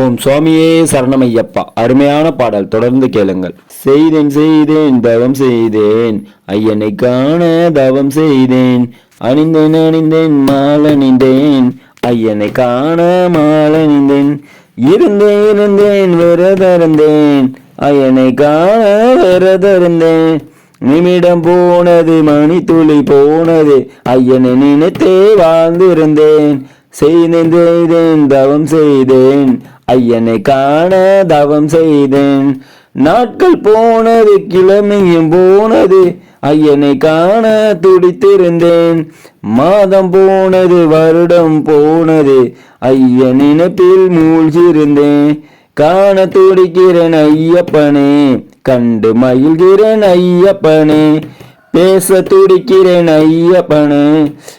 ஓம் சுவாமியே சரணமையப்பா. அருமையான பாடல். தொடர்ந்து கேளுங்கள். செய்தேன் செய்தேன் தவம் செய்தேன். ஐயனை காண தவம் செய்தேன். அணிந்தேன் அணிந்தேன் மாலணிந்தேன். ஐயனை காண மாலணிந்தேன். இருந்தேன் இருந்தேன் விரதருந்தேன். ஐயனை காண விரதருந்தேன். நிமிடம் போனது மணி துளி போனது. ஐயனை நினைத்தே வாழ்ந்திருந்தேன். செய்தேன் செய்தேன் தவம் செய்தேன். ஐயனை காண தவம் செய்தேன். நாட்கள் போனது கிழமையும் போனது ஐயனை காண துடித்திருந்தேன். மாதம் போனது வருடம் போனது ஐயன் நினைப்பில் மூழ்கியிருந்தேன். காண துடிக்கிறேன் ஐயப்பனே கண்டு மகிழ்கிறேன் ஐயப்பனே. பேச துடிக்கிறேன் ஐயப்பனே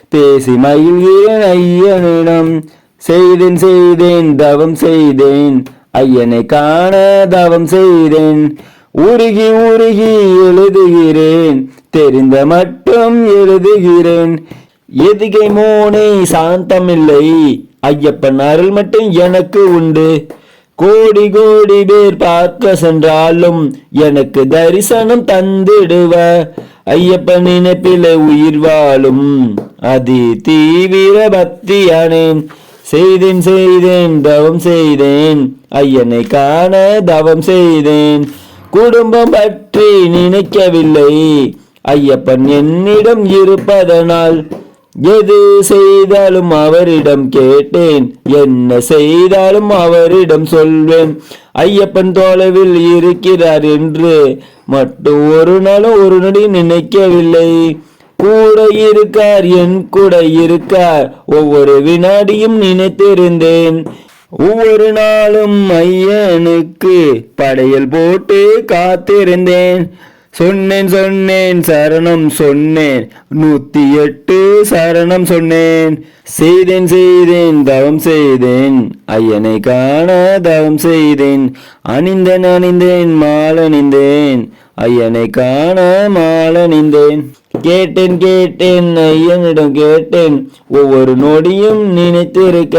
பேசி மகிழ்கிறேன் ஐயனிடம். செய்தேன் செய்தேன் தவம் செய்தேன். ஐயனை காண தவம் செய்தேன். உருகி உருகி எழுதுகிறேன். தெரிந்த மட்டும் எழுதுகிறேன். எதுகை மோனே சாந்தமில்லை. ஐயப்பன் அருள் மட்டும் எனக்கு உண்டு. கோடி கோடி பேர் பார்க்க சென்றாலும் எனக்கு தரிசனம் தந்திடுவ. ஐயப்பன் நினைப்பில உயிர் வாழும். அதி தீவிர பக்தியானேன் செய்தேன் செய்தேன் தவம் செய்தேன். ஐயனை காண தவம் செய்தேன். குடும்பம் பற்றி நினைக்கவில்லை. ஐயப்பன் என்னிடம் இருப்பதனால் எது செய்தாலும் அவரிடம் கேட்டேன். என்ன செய்தாலும் அவரிடம் சொல்வேன். ஐயப்பன் தொலைவில் இருக்கிறார் என்று. மட்டும் ஒரு நாளும் ஒரு நொடி நினைக்கவில்லை. கூட இருக்கார் என் கூட இருக்கார். ஒவ்வொரு வினாடியும் நினைத்திருந்தேன். ஒவ்வொரு நாளும் ஐயனுக்கு படையல் போட்டு காத்திருந்தேன். சொன்னேன் சொன்னேன் சரணம் சொன்னேன். நூத்தி எட்டு சரணம் சொன்னேன். செய்தேன் செய்தேன் தவம் செய்தேன். ஐயனை காண தவம் செய்தேன். அணிந்தேன் அணிந்தேன் மாலணிந்தேன். ஐயனை காண மாலணிந்தேன். கேட்டேன் கேட்டேன் ஐயனிடம் கேட்டேன். ஒவ்வொரு நொடியும் நினைத்திருக்க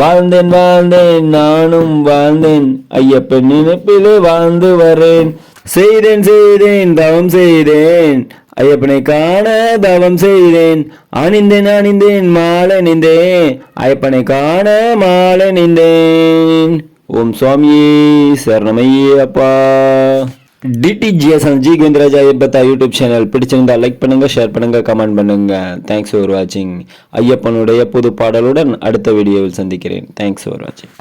வாழ்ந்தேன் வாழ்ந்தேன் நானும் வாழ்ந்தேன். ஐயப்பன் நினைப்பிலே வாழ்ந்து வரேன். செய்தேன் செய்தேன் தவம் செய்தேன். ஐயப்பனை காண தவம் செய்தேன். அணிந்தேன் அணிந்தேன் மாலை நின்றேன் ஐயப்பனை காண மாலை நின்றேன் ஓம் சுவாமியே சரணமையப்பா டிடிஜிஎஸ் ஜி கோவிந்தராஜ் ஐயப்பத்தா யூடியூப் சேனல் பிடிச்சிருந்தா லைக் பண்ணுங்க ஷேர் பண்ணுங்க கமெண்ட் பண்ணுங்க. தேங்க்ஸ் ஃபார் வாட்சிங் ஐயப்பனுடைய புது பாடலுடன் அடுத்த வீடியோவில் சந்திக்கிறேன். தேங்க்ஸ் ஃபார் வாட்சிங்